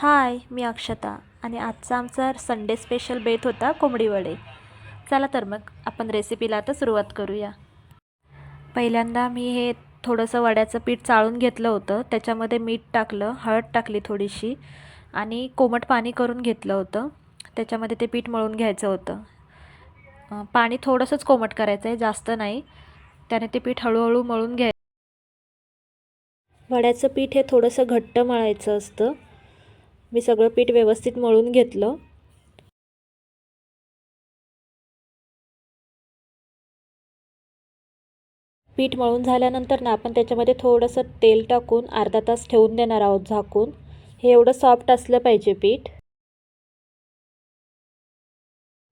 हाय मी अक्षता आणि आजचा आमचा संडे स्पेशल बेत होता कोंबडी वडे. चला तर मग आपण रेसिपीला आता सुरुवात करूया. पहिल्यांदा मी हे थोडंसं वड्याचं पीठ चाळून घेतलं होतं. त्याच्यामध्ये मीठ टाकलं हळद टाकली थोडीशी आणि कोमट पाणी करून घेतलं होतं. त्याच्यामध्ये ते पीठ मळून घ्यायचं होतं. पाणी थोडंसंच कोमट करायचं आहे जास्त नाही. त्याने ते पीठ हळूहळू मळून घ्याय वड्याचं पीठ हे थोडंसं घट्ट मळायचं असतं. मी सगळं पीठ व्यवस्थित मळून घेतलं. पीठ मळून झाल्यानंतर ना आपण त्याच्यामध्ये थोडंसं तेल टाकून अर्धा तास ठेवून देणार आहोत झाकून. हे एवढं सॉफ्ट असलं पाहिजे पीठ.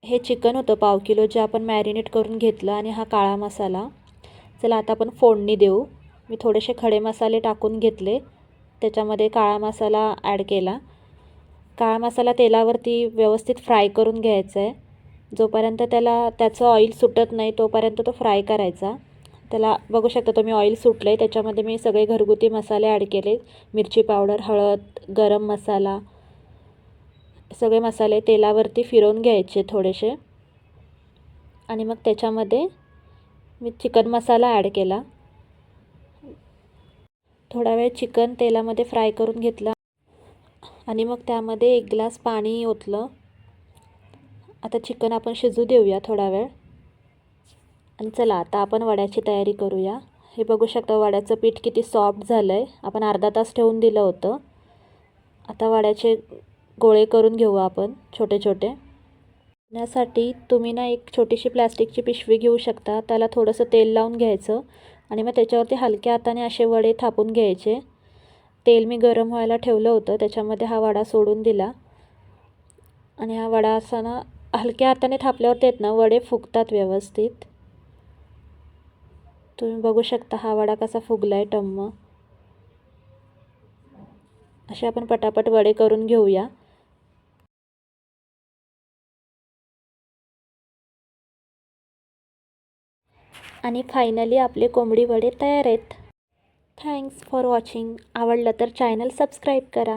हे चिकन होतं पाव किलो जे आपण मॅरिनेट करून घेतलं आणि हा काळा मसाला. चला आता आपण फोडणी देऊ. मी थोडेसे खडे मसाले टाकून घेतले. त्याच्यामध्ये काळा मसाला ॲड केला. काळा मसाला तेलावरती व्यवस्थित फ्राय करून घ्यायचा आहे. जोपर्यंत त्याला त्याचं ऑइल सुटत नाही तोपर्यंत तो फ्राय करायचा. त्याला बघू शकता तुम्ही ऑइल सुटलं आहे त्याच्यामध्ये मी सगळे घरगुती मसाले ॲड केले. मिरची पावडर हळद गरम मसाला सगळे मसाले तेलावरती फिरवून घ्यायचे थोडेसे. आणि मग त्याच्यामध्ये मी चिकन मसाला ॲड केला. थोडा वेळ चिकन तेलामध्ये फ्राय करून घेतला. आणि मग त्यामध्ये एक ग्लास पाणी ओतलं. आता चिकन आपण शिजू देऊया थोडा वेळ. आणि चला आता आपण वड्याची तयारी करूया. हे बघू शकता वड्याचं पीठ किती सॉफ्ट झालं आहे आपण अर्धा तास ठेवून दिलं होतं. आता वड्याचे गोळे करून घेऊ आपण छोटे छोटे. यासाठी तुम्ही ना एक छोटीशी प्लॅस्टिकची पिशवी घेऊ शकता. त्याला थोडंसं तेल लावून घ्यायचं. आणि मग त्याच्यावरती हलक्या हाताने असे वडे थापून घ्यायचे. तेल मी गरम व्हायला ठेवलं होतं त्याच्यामध्ये हा वडा सोडून दिला. आणि हा वडा असा ना हलक्या हाताने थापल्यावरती आहेत ना वडे फुगतात व्यवस्थित. तुम्ही बघू शकता हा वडा कसा फुगला आहे टम्म. असे आपण पटापट वडे करून घेऊया. आणि फायनली आपले कोंबडी वडे तयार आहेत. थँक्स फॉर वॉचिंग आवडलं तर चॅनल सबस्क्राईब करा.